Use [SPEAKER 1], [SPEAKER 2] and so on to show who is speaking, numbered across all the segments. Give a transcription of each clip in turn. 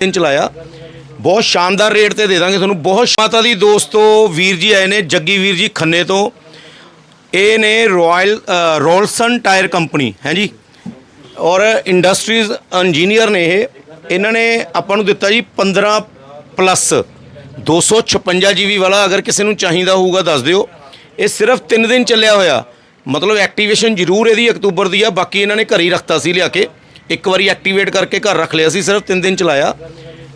[SPEAKER 1] ਦਿਨ ਚਲਾਇਆ। ਬਹੁਤ ਸ਼ਾਨਦਾਰ ਰੇਟ ਤੇ ਦੇ ਦਾਂਗੇ ਤੁਹਾਨੂੰ। ਬਹੁਤ ਮਾਤਾ ਦੀ ਦੋਸਤੋ ਵੀਰ ਜੀ ਆਏ ਨੇ, ਜੱਗੀ ਵੀਰ ਜੀ ਖੰਨੇ ਤੋਂ। ਇਹ ਨੇ ਰਾਇਲ ਰੋਲਸਨ ਟਾਇਰ ਕੰਪਨੀ ਹੈ ਜੀ? ਔਰ ਇੰਡਸਟਰੀਜ਼ ਇੰਜੀਨੀਅਰ ਨੇ ਇਹ। ਇਹਨਾਂ ਨੇ ਆਪਾਂ ਨੂੰ ਦਿੱਤਾ ਜੀ 15 ਪਲੱਸ 256 ਜੀਬੀ ਵਾਲਾ ਅਗਰ ਕਿਸੇ ਨੂੰ ਚਾਹੀਦਾ ਹੋਊਗਾ ਦੱਸ ਦਿਓ। ਇਹ ਸਿਰਫ 3 ਦਿਨ ਚੱਲਿਆ ਹੋਇਆ। ਮਤਲਬ ਐਕਟੀਵੇਸ਼ਨ ਜ਼ਰੂਰ ਇਹਦੀ ਅਕਤੂਬਰ ਦੀ ਆ, ਬਾਕੀ ਇਹਨਾਂ ਨੇ ਘਰ ਹੀ ਰੱਖਤਾ ਸੀ ਲਿਆ ਕੇ। ਇੱਕ ਵਾਰੀ ਐਕਟੀਵੇਟ ਕਰਕੇ ਘਰ ਰੱਖ ਲਿਆ ਸੀ, ਸਿਰਫ 3 ਦਿਨ ਚਲਾਇਆ।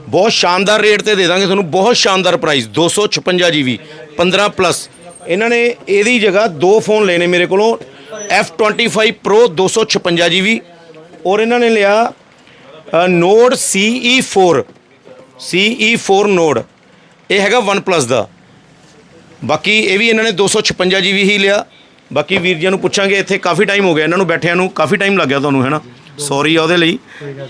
[SPEAKER 1] ਬਹੁਤ ਸ਼ਾਨਦਾਰ ਰੇਟ ਤੇ ਦੇ ਦਾਂਗੇ ਤੁਹਾਨੂੰ, ਬਹੁਤ ਸ਼ਾਨਦਾਰ ਪ੍ਰਾਈਸ 256 ਜੀਬੀ 15 ਪਲੱਸ ਇਹਨਾਂ ਨੇ ਇਹਦੀ ਜਗ੍ਹਾ ਦੋ ਫੋਨ ਲੈਣੇ ਮੇਰੇ ਕੋਲੋਂ F25 Pro 256 ਜੀਬੀ ਔਰ ਇਹਨਾਂ ਨੇ ਲਿਆ ਨੋਡ CE4 CE4 ਨੋਡ ਇਹ ਹੈਗਾ OnePlus ਦਾ। ਬਾਕੀ ਇਹ ਵੀ ਇਹਨਾਂ ਨੇ 256 ਜੀਬੀ ਹੀ ਲਿਆ। ਬਾਕੀ ਵੀਰ ਜੀ ਨੂੰ ਪੁੱਛਾਂਗੇ, ਇੱਥੇ ਕਾਫੀ ਟਾਈਮ ਹੋ ਗਿਆ ਇਹਨਾਂ ਨੂੰ ਬੈਠਿਆਂ ਨੂੰ, ਕਾਫੀ ਟਾਈਮ ਲੱਗ ਗਿਆ ਤੁਹਾਨੂੰ ਹੈਨਾ ਸੌਰੀ ਉਹਦੇ ਲਈ।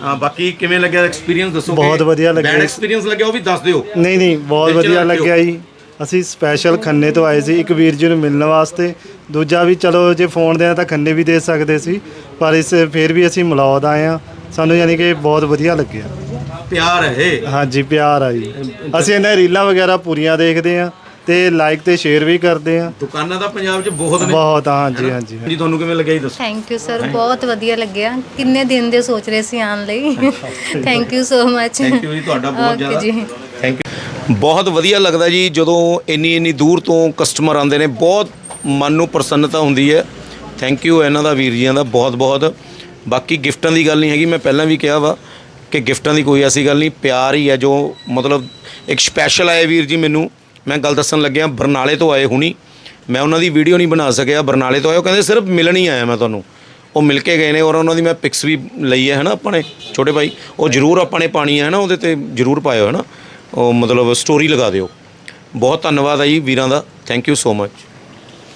[SPEAKER 1] ਹਾਂ ਬਾਕੀ ਕਿਵੇਂ ਲੱਗਿਆ ਐਕਸਪੀਰੀਅੰਸ ਦੱਸੋ
[SPEAKER 2] ਬਹੁਤ ਵਧੀਆ ਲੱਗਿਆ।
[SPEAKER 1] ਬੈਡ ਐਕਸਪੀਰੀਅੰਸ ਲੱਗਿਆ ਉਹ ਵੀ ਦੱਸ ਦਿਓ।
[SPEAKER 2] ਨਹੀਂ ਨਹੀਂ ਬਹੁਤ ਵਧੀਆ
[SPEAKER 1] ਰੱਖਿਓ।
[SPEAKER 2] ਲੱਗਿਆ ਜੀ। ਅਸੀਂ ਸਪੈਸ਼ਲ ਖੰਨੇ ਤੋਂ ਆਏ ਸੀ ਇੱਕ ਵੀਰ ਜੀ ਨੂੰ ਮਿਲਣ ਵਾਸਤੇ। ਦੂਜਾ ਵੀ ਚਲੋ ਜੇ ਫੋਨ ਦੇਣਾ ਤਾਂ ਖੰਨੇ ਵੀ ਦੇ ਸਕਦੇ ਸੀ ਪਰ ਇਸ ਫਿਰ ਵੀ ਅਸੀਂ ਮਲੌਦ ਆਏ ਆ ਸਾਨੂੰ ਯਾਨੀ ਕਿ ਬਹੁਤ ਵਧੀਆ ਲੱਗਿਆ।
[SPEAKER 1] ਪਿਆਰ ਹੈ ਇਹ।
[SPEAKER 2] ਹਾਂਜੀ ਪਿਆਰ ਆ ਜੀ। ਅਸੀਂ ਇਹਨਾਂ ਰੀਲਾਂ ਵਗੈਰਾ ਪੂਰੀਆਂ ਦੇਖਦੇ ਆ ਤੇ ਲਾਈਕ ਤੇ ਸ਼ੇਅਰ ਵੀ ਕਰਦੇ ਆ।
[SPEAKER 1] ਦੁਕਾਨਾਂ ਦਾ ਪੰਜਾਬ 'ਚ ਬਹੁਤ ਨੇ।
[SPEAKER 2] ਬਹੁਤ ਹਾਂਜੀ ਹਾਂਜੀ
[SPEAKER 1] ਜੀ। ਤੁਹਾਨੂੰ ਕਿਵੇਂ ਲੱਗਿਆ ਜੀ ਦੱਸੋ?
[SPEAKER 3] ਥੈਂਕ ਯੂ ਸਰ ਬਹੁਤ ਵਧੀਆ ਲੱਗਿਆ। ਕਿੰਨੇ ਦਿਨ ਦੇ ਸੋਚ ਰਹੇ ਸੀ ਆਉਣ ਲਈ। Thank you so much
[SPEAKER 1] thank you ji ਤੁਹਾਡਾ ਬਹੁਤ ਜ਼ਿਆਦਾ।
[SPEAKER 3] ਜੀ।
[SPEAKER 1] ਥੈਂਕ ਯੂ ਬਹੁਤ ਵਧੀਆ ਲੱਗਦਾ ਜੀ ਜਦੋਂ ਇੰਨੀ ਇੰਨੀ ਦੂਰ ਤੋਂ ਕਸਟਮਰ ਆਉਂਦੇ ਨੇ। ਬਹੁਤ ਮਨ ਨੂੰ ਪ੍ਰਸੰਨਤਾ ਹੁੰਦੀ ਹੈ। ਥੈਂਕ ਯੂ ਇਹਨਾਂ ਦਾ ਵੀਰ ਜੀਆਂ ਦਾ ਬਹੁਤ ਬਹੁਤ। ਬਾਕੀ ਗਿਫਟਾਂ ਦੀ ਗੱਲ ਨਹੀਂ ਹੈਗੀ ਮੈਂ ਪਹਿਲਾਂ ਵੀ ਕਿਹਾ ਵਾ ਕਿ ਗਿਫਟਾਂ ਦੀ ਕੋਈ ਐਸੀ ਗੱਲ ਨਹੀਂ। ਪਿਆਰ ਹੀ ਹੈ ਜੋ ਮਤਲਬ ਇੱਕ ਸਪੈਸ਼ਲ ਆਏ ਵੀਰ ਜੀ ਮੈਨੂੰ। ਮੈਂ ਗੱਲ ਦੱਸਣ ਲੱਗਿਆ ਬਰਨਾਲੇ ਤੋਂ ਆਏ ਹੁਣੀ। ਮੈਂ ਉਹਨਾਂ ਦੀ ਵੀਡੀਓ ਨਹੀਂ ਬਣਾ ਸਕਿਆ, ਬਰਨਾਲੇ ਤੋਂ ਆਏ ਉਹ ਕਹਿੰਦੇ ਸਿਰਫ ਮਿਲਣ ਹੀ ਆਇਆ ਮੈਂ ਤੁਹਾਨੂੰ। ਉਹ ਮਿਲ ਕੇ ਗਏ ਨੇ ਔਰ ਉਹਨਾਂ ਦੀ ਮੈਂ ਪਿਕਸ ਵੀ ਲਈ ਹੈ ਹਨਾ ਆਪਾਂ ਨੇ ਛੋਟੇ ਭਾਈ। ਉਹ ਜਰੂਰ ਆਪਾਂ ਨੇ ਪਾਣੀ ਹੈ ਨਾ ਉਹਦੇ ਤੇ ਜਰੂਰ ਪਾਇਓ ਹੈ ਨਾ ਉਹ ਮਤਲਬ ਸਟੋਰੀ ਲਗਾ ਦਿਓ। ਬਹੁਤ ਧੰਨਵਾਦ ਹੈ ਜੀ ਵੀਰਾਂ ਦਾ। Thank you so much